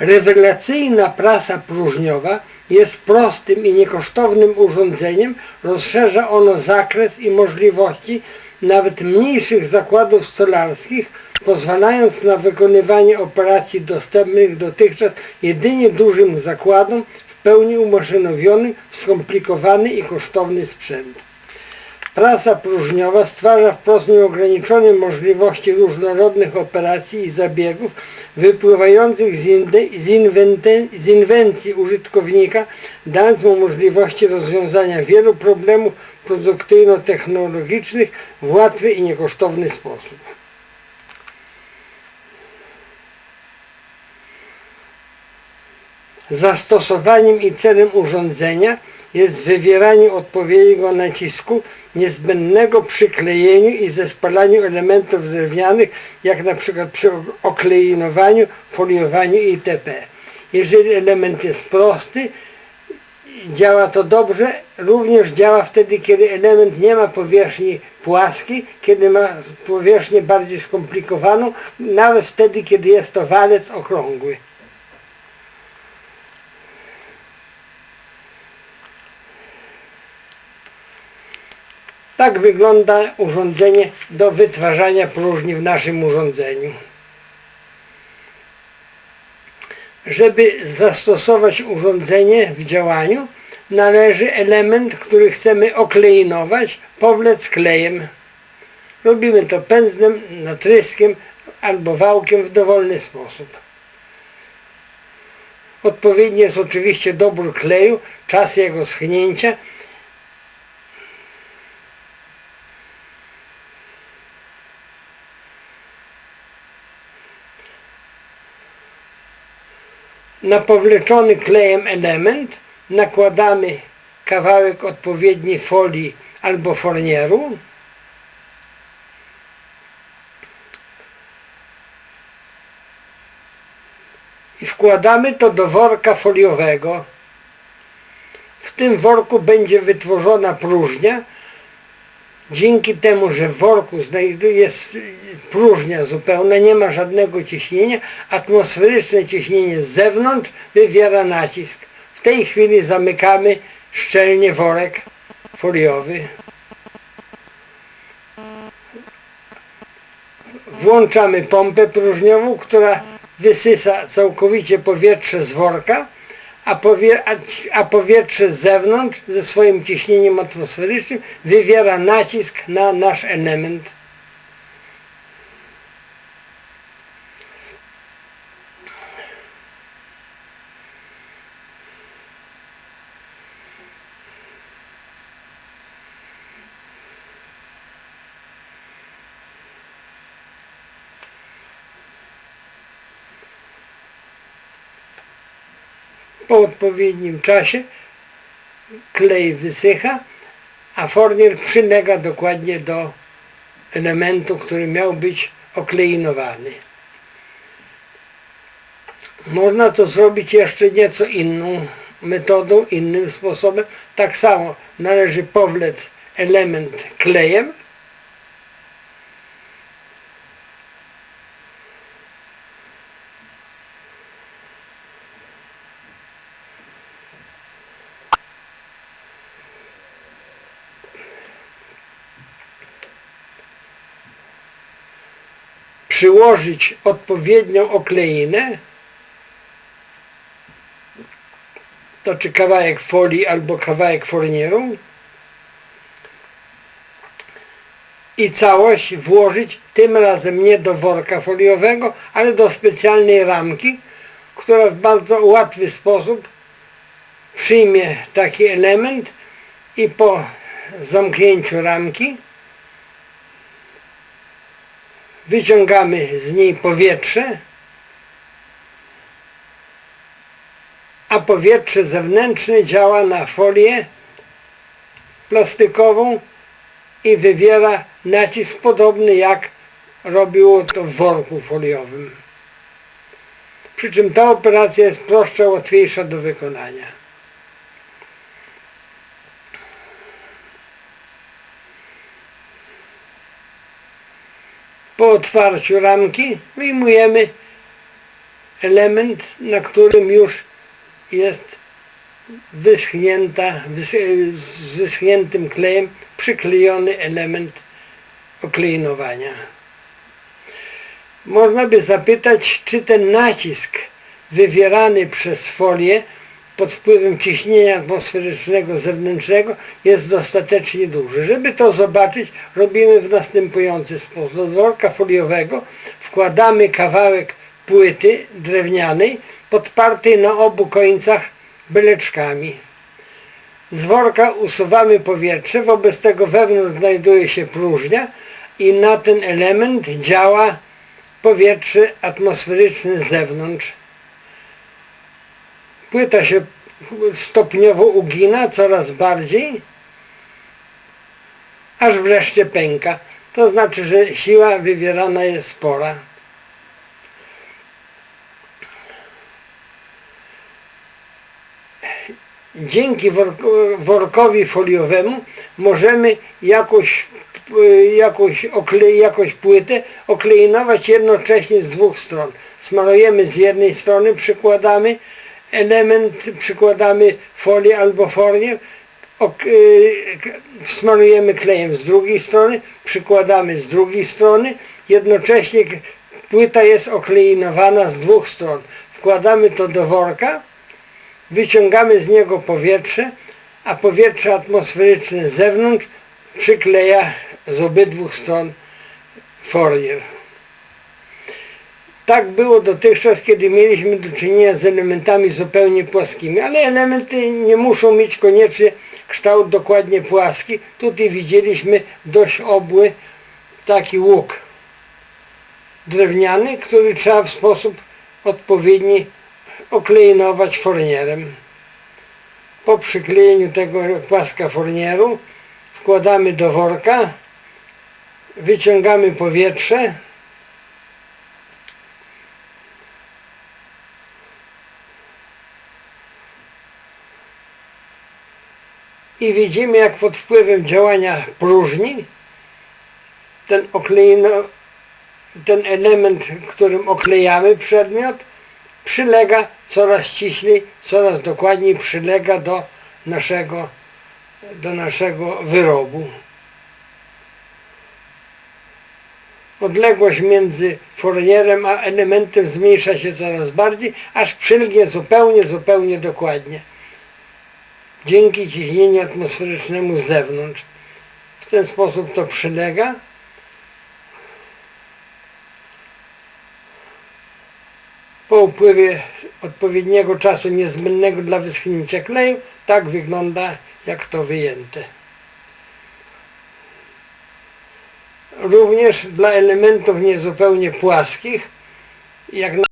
Rewelacyjna prasa próżniowa jest prostym i niekosztownym urządzeniem, rozszerza ono zakres i możliwości nawet mniejszych zakładów stolarskich, pozwalając na wykonywanie operacji dostępnych dotychczas jedynie dużym zakładom w pełni umaszynowionym skomplikowany i kosztowny sprzęt. Prasa próżniowa stwarza wprost nieograniczone możliwości różnorodnych operacji i zabiegów wypływających z, inwente- z inwencji użytkownika, dając mu możliwości rozwiązania wielu problemów produkcyjno-technologicznych w łatwy i niekosztowny sposób. Zastosowaniem i celem urządzenia jest wywieranie odpowiedniego nacisku niezbędnego przy klejeniu i zespalaniu elementów drewnianych, jak na przykład przy okleinowaniu, foliowaniu itp. Jeżeli element jest prosty, działa to dobrze, również działa wtedy, kiedy element nie ma powierzchni płaskiej, kiedy ma powierzchnię bardziej skomplikowaną, nawet wtedy, kiedy jest to walec okrągły. Tak wygląda urządzenie do wytwarzania próżni w naszym urządzeniu. Żeby zastosować urządzenie w działaniu, należy element, który chcemy okleinować, powlec klejem. Robimy to pędzlem, natryskiem albo wałkiem w dowolny sposób. Odpowiedni jest oczywiście dobór kleju, czas jego schnięcia, Na powleczony klejem element nakładamy kawałek odpowiedniej folii albo fornieru. I wkładamy to do worka foliowego. W tym worku będzie wytworzona próżnia. Dzięki temu, że w worku jest próżnia zupełna, nie ma żadnego ciśnienia, atmosferyczne ciśnienie z zewnątrz wywiera nacisk. W tej chwili zamykamy szczelnie worek foliowy. Włączamy pompę próżniową, która wysysa całkowicie powietrze z worka, a, powie, a, powietrze z zewnątrz ze swoim ciśnieniem atmosferycznym wywiera nacisk na nasz element. Po odpowiednim czasie klej wysycha, a fornier przylega dokładnie do elementu, który miał być okleinowany. Można to zrobić jeszcze nieco inną metodą, innym sposobem. Tak samo należy powlec element klejem, przyłożyć odpowiednią okleinę, to czy kawałek folii albo kawałek fornieru i całość włożyć tym razem nie do worka foliowego, ale do specjalnej ramki, która w bardzo łatwy sposób przyjmie taki element i po zamknięciu ramki wyciągamy z niej powietrze, a powietrze zewnętrzne działa na folię plastikową i wywiera nacisk podobny jak robiło to w worku foliowym. Przy czym ta operacja jest prostsza, łatwiejsza do wykonania. Po otwarciu ramki wyjmujemy element, na którym już jest wyschnięta, wys- z wyschniętym klejem przyklejony element okleinowania. Można by zapytać, czy ten nacisk wywierany przez folię pod wpływem ciśnienia atmosferycznego zewnętrznego jest dostatecznie duży. Żeby to zobaczyć, robimy w następujący sposób. Do worka foliowego wkładamy kawałek płyty drewnianej podpartej na obu końcach beleczkami. Z worka usuwamy powietrze, wobec tego wewnątrz znajduje się próżnia i na ten element działa powietrze atmosferyczne z zewnątrz. Płyta się stopniowo ugina coraz bardziej, aż wreszcie pęka. To znaczy, że siła wywierana jest spora. Dzięki worko- workowi foliowemu możemy jakoś, jakoś, oklei, jakoś płytę okleinować jednocześnie z dwóch stron. Smarujemy z jednej strony, przykładamy element, przykładamy folię albo ok, y, smarujemy klejem z drugiej strony, przykładamy z drugiej strony, jednocześnie płyta jest okleinowana z dwóch stron. Wkładamy to do worka, wyciągamy z niego powietrze, a powietrze atmosferyczne z zewnątrz przykleja z obydwu stron folier. Tak było dotychczas, kiedy mieliśmy do czynienia z elementami zupełnie płaskimi, ale elementy nie muszą mieć koniecznie kształt dokładnie płaski. Tutaj widzieliśmy dość obły taki łuk drewniany, który trzeba w sposób odpowiedni okleinować fornierem. Po przyklejeniu tego płaska fornieru wkładamy do worka, wyciągamy powietrze, i widzimy jak pod wpływem działania próżni ten ten element, którym oklejamy przedmiot, przylega coraz ściślej, coraz dokładniej przylega do naszego, do naszego wyrobu. Odległość między fornierem a elementem zmniejsza się coraz bardziej, aż przylgnie zupełnie, zupełnie dokładnie. Dzięki ciśnieniu atmosferycznemu z zewnątrz. W ten sposób to przylega. Po upływie odpowiedniego czasu niezbędnego dla wyschnięcia kleju, tak wygląda jak to wyjęte. Również dla elementów niezupełnie płaskich, jak na